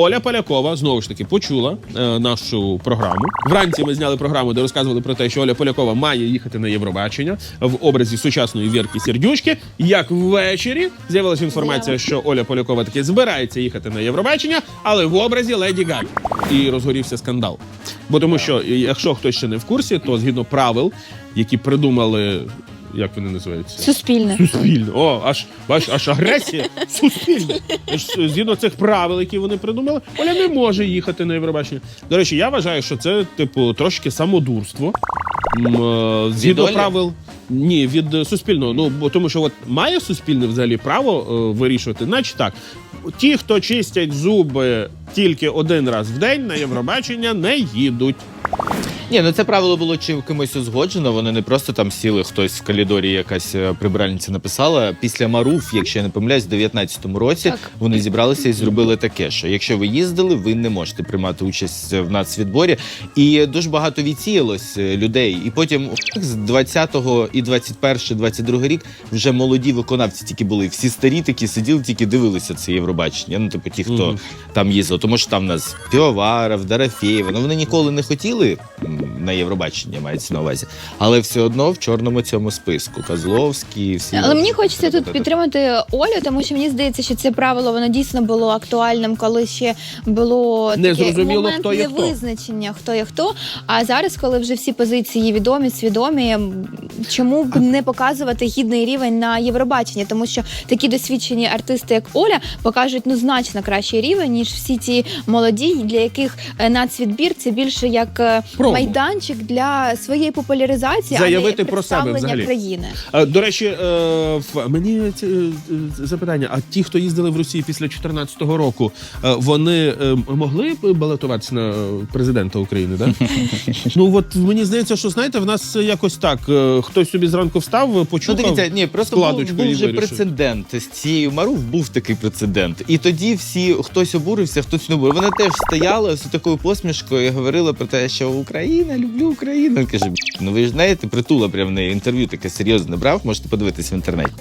Оля Полякова знову ж таки почула е, нашу програму. Вранці ми зняли програму, де розказували про те, що Оля Полякова має їхати на Євробачення в образі сучасної Вірки Сердючки. Як ввечері з'явилася інформація, що Оля Полякова таки збирається їхати на Євробачення, але в образі Леді Гаги. І розгорівся скандал. Бо тому, що якщо хтось ще не в курсі, то згідно правил, які придумали. Як вони називаються? Суспільне. Суспільне. О, аж бач, аж агресія суспільне. Аж, Згідно цих правил, які вони придумали, Оля не може їхати на Євробачення. До речі, я вважаю, що це, типу, трошки самодурство. М, е, Згідно Олі? правил. Ні, від е, суспільного. Ну бо тому, що от має суспільне взагалі право е, вирішувати, значить так. Ті, хто чистять зуби тільки один раз в день на Євробачення, не їдуть. Ні, ну це правило було чи кимось узгоджено. Вони не просто там сіли, хтось в калідорі, якась е, прибиральниця написала. Після Маруф, якщо я не помиляюсь, в 19-му році Так. вони зібралися і зробили таке, що якщо ви їздили, ви не можете приймати участь в нацвідборі. І дуже багато відсіялось е, людей. І потім з 20-го і 21 22 рік вже молоді виконавці тільки були. Всі старі такі сиділи, тільки дивилися це Євробачення. Ну, типу, ті, хто Мгм. там їздив. Тому що там в нас Півоваров, Дарафєєва. Ну вони ніколи не хотіли Mm-hmm. На Євробачення, мається на увазі. Але все одно в чорному цьому списку. Козловський, всі. Але мені хочеться тут підтримати Олю, тому що мені здається, що це правило воно дійсно було актуальним, коли ще було Не такий зрозуміло, момент хто є хто. невизначення, хто є хто. А зараз, коли вже всі позиції відомі, свідомі, чому б не показувати гідний рівень на Євробачення? Тому що такі досвідчені артисти, як Оля, покажуть ну значно кращий рівень, ніж всі ті молоді, для яких е, нацвідбір це більше як е, Промо. Майданчик для своєї популяризації, Заявити а не про себе взагалі. країни. Е, До речі, е, в- мені це, е, запитання: а ті, хто їздили в Росії після 2014 року, е, вони е, могли б балотуватися на президента України? Да? ну от мені здається, що знаєте, в нас якось так. е, Хтось собі зранку встав, Ну, дивіться, ні, просто був, складочку був вже прецедент з цією Маруф був такий прецедент. І тоді всі хтось обурився, хтось не обурився. Вона теж стояла з такою посмішкою і говорила про те, що Україна, люблю Україну. Він каже, ну ви ж знаєте, притула прям в неї інтерв'ю таке серйозне брав, можете подивитись в інтернеті.